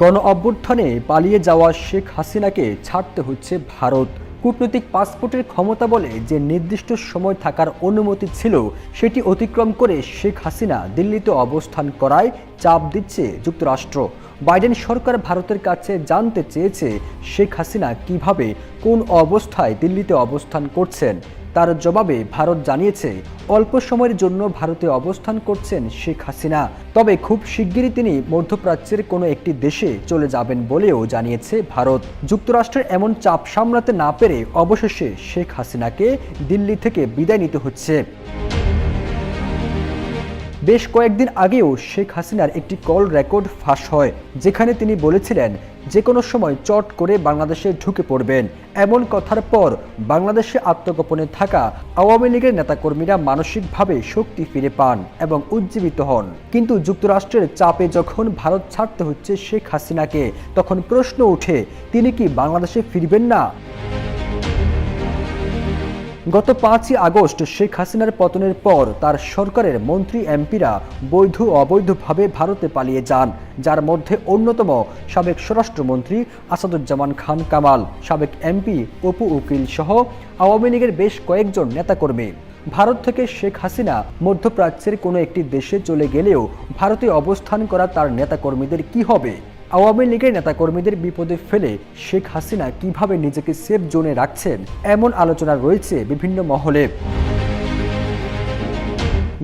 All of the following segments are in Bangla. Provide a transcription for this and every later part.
গণ অভ্যুত্থানে পালিয়ে যাওয়া শেখ হাসিনাকে ছাড়তে হচ্ছে ভারত। কূটনৈতিক পাসপোর্টের ক্ষমতা বলে যে নির্দিষ্ট সময় থাকার অনুমতি ছিল, সেটি অতিক্রম করে শেখ হাসিনা দিল্লিতে অবস্থান করায় চাপ দিচ্ছে যুক্তরাষ্ট্র। বাইডেন সরকার ভারতের কাছে জানতে চেয়েছে শেখ হাসিনা কীভাবে, কোন অবস্থায় দিল্লিতে অবস্থান করছেন। তার জবাবে ভারত জানিয়েছে, অল্প সময়ের জন্য ভারতে অবস্থান করছেন শেখ হাসিনা। তবে খুব শিগগিরই তিনি মধ্যপ্রাচ্যের কোনো একটি দেশে চলে যাবেন বলেও জানিয়েছে ভারত। যুক্তরাষ্ট্রের এমন চাপ সামলাতে না পেরে অবশেষে শেখ হাসিনাকে দিল্লি থেকে বিদায় নিতে হচ্ছে। বেশ কয়েকদিন আগেও শেখ হাসিনার একটি কল রেকর্ড ফাঁস হয়, যেখানে তিনি বলেছিলেন যে কোনো সময় চট করে বাংলাদেশে ঢুকে পড়বেন। এমন কথার পর বাংলাদেশে আত্মগোপনে থাকা আওয়ামী লীগের নেতাকর্মীরা মানসিকভাবে শক্তি ফিরে পান এবং উজ্জীবিত হন। কিন্তু যুক্তরাষ্ট্রের চাপে যখন ভারত ছাড়তে হচ্ছে শেখ হাসিনাকে, তখন প্রশ্ন উঠে তিনি কি বাংলাদেশে ফিরবেন না? গত পাঁচই আগস্ট শেখ হাসিনার পতনের পর তার সরকারের মন্ত্রী এমপিরা বৈধ অবৈধভাবে ভারতে পালিয়ে যান, যার মধ্যে অন্যতম সাবেক স্বরাষ্ট্রমন্ত্রী আসাদুজ্জামান খান কামাল, সাবেক এমপি অপু উকিল সহ আওয়ামী লীগের বেশ কয়েকজন নেতাকর্মী। ভারত থেকে শেখ হাসিনা মধ্যপ্রাচ্যের কোনো একটি দেশে চলে গেলেও ভারতে অবস্থান করা তার নেতাকর্মীদের কি হবে? আওয়ামী লীগের নেতাকর্মীদের বিপদে ফেলে শেখ হাসিনা কীভাবে নিজেকে সেফ জোনে রাখছেন, এমন আলোচনা রয়েছে বিভিন্ন মহলে।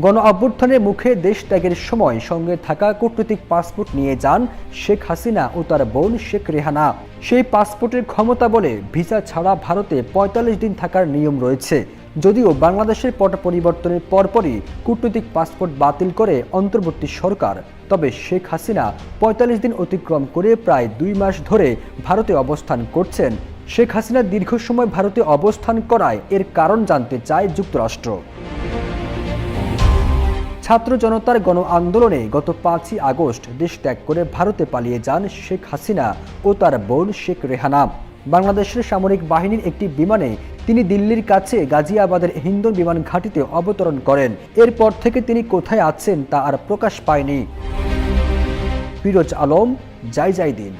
গণ অভ্যুত্থানের মুখে দেশ ত্যাগের সময় সঙ্গে থাকা কূটনৈতিক পাসপোর্ট নিয়ে যান শেখ হাসিনা ও তার বোন শেখ রেহানা। সেই পাসপোর্টের ক্ষমতা বলে ভিসা ছাড়া ভারতে ৪৫ দিন থাকার নিয়ম রয়েছে। যদিও বাংলাদেশের পট পরিবর্তনের পরপরই কূটনৈতিক পাসপোর্ট বাতিল করে অন্তর্বর্তী সরকার, তবে শেখ হাসিনা ৪৫ দিন অতিক্রম করে প্রায় দুই মাস ধরে ভারতে অবস্থান করছেন। শেখ হাসিনা দীর্ঘ সময় ভারতে অবস্থান করায় এর কারণ জানতে চায় যুক্তরাষ্ট্র। ছাত্র জনতার গণ আন্দোলনে গত পাঁচই আগস্ট দেশ ত্যাগ করে ভারতে পালিয়ে যান শেখ হাসিনা ও তার বোন শেখ রেহানা। বাংলাদেশের সামরিক বাহিনীর একটি বিমানে তিনি দিল্লির কাছে গাজিয়াবাদের হিন্দন বিমান ঘাঁটিতে অবতরণ করেন। এরপর থেকে তিনি কোথায় আছেন তা আর প্রকাশ পায়নি। ফিরোজ আলম যাই যাই দিন।